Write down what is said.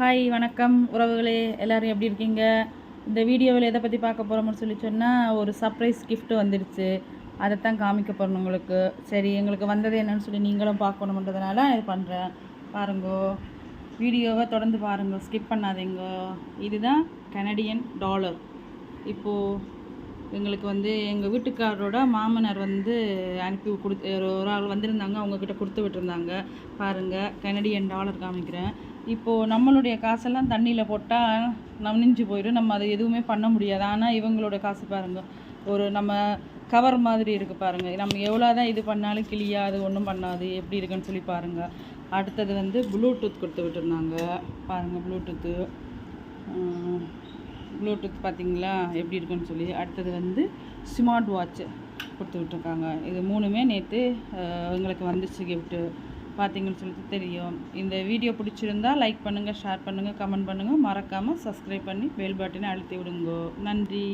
Hi வணக்கம். உறவுகளே எல்லோரும் எப்படி இருக்கீங்க? இந்த வீடியோவில் எதை பற்றி பார்க்க போகிறோம்னு சொல்லி சொன்னால் ஒரு சர்ப்ரைஸ் கிஃப்ட்டு வந்துடுச்சு அதைத்தான் காமிக்க போகிறோம் உங்களுக்கு. சரி எங்களுக்கு வந்தது என்னன்னு சொல்லி நீங்களும் பார்க்கணுன்றதுனால இது பண்ணுறேன் பாருங்கோ வீடியோவை தொடர்ந்து பாருங்க. ஸ்கிப் பண்ணாதீங்க. இதுதான் கனடியன் டாலர் இப்போது எங்களுக்கு வந்து எங்கள் வீட்டுக்காரரோட மாமனார் வந்து அனுப்பி கொடுத்து ஒரு ஆள் வந்திருந்தாங்க. அவங்கக்கிட்ட கொடுத்து விட்டுருந்தாங்க. பாருங்கள் கனடியன் டாலர் காமிக்கிறேன். இப்போது நம்மளுடைய காசெல்லாம் தண்ணியில் போட்டால் நனைஞ்சு போயிடும். நம்ம அதை எதுவுமே பண்ண முடியாது. ஆனால் இவங்களோட காசு பாருங்கள் ஒரு நம்ம கவர் மாதிரி இருக்குது பாருங்கள் நம்ம எவ்வளோ தான் இது பண்ணாலும் கிளியாது ஒன்றும் பண்ணாது. எப்படி இருக்குன்னு சொல்லி பாருங்கள் அடுத்தது வந்து ப்ளூடூத் கொடுத்து விட்டுருந்தாங்க. பாருங்கள் ப்ளூடூத்து ப்ளூடூத் பார்த்தீங்களா? எப்படி இருக்குன்னு சொல்லி. அடுத்தது வந்து ஸ்மார்ட் வாட்ச்சு கொடுத்து விட்ருக்காங்க இது மூணுமே நேற்று எங்களுக்கு வந்துச்சு கிஃப்ட்டு பார்த்தீங்கன்னு சொல்லிட்டு தெரியும். இந்த வீடியோ பிடிச்சிருந்தா லைக் பண்ணுங்கள் ஷேர் பண்ணுங்கள் கமெண்ட் பண்ணுங்கள் மறக்காமல் சப்ஸ்கிரைப் பண்ணி பெல் பட்டனை அழுத்தி விடுங்கோ. நன்றி.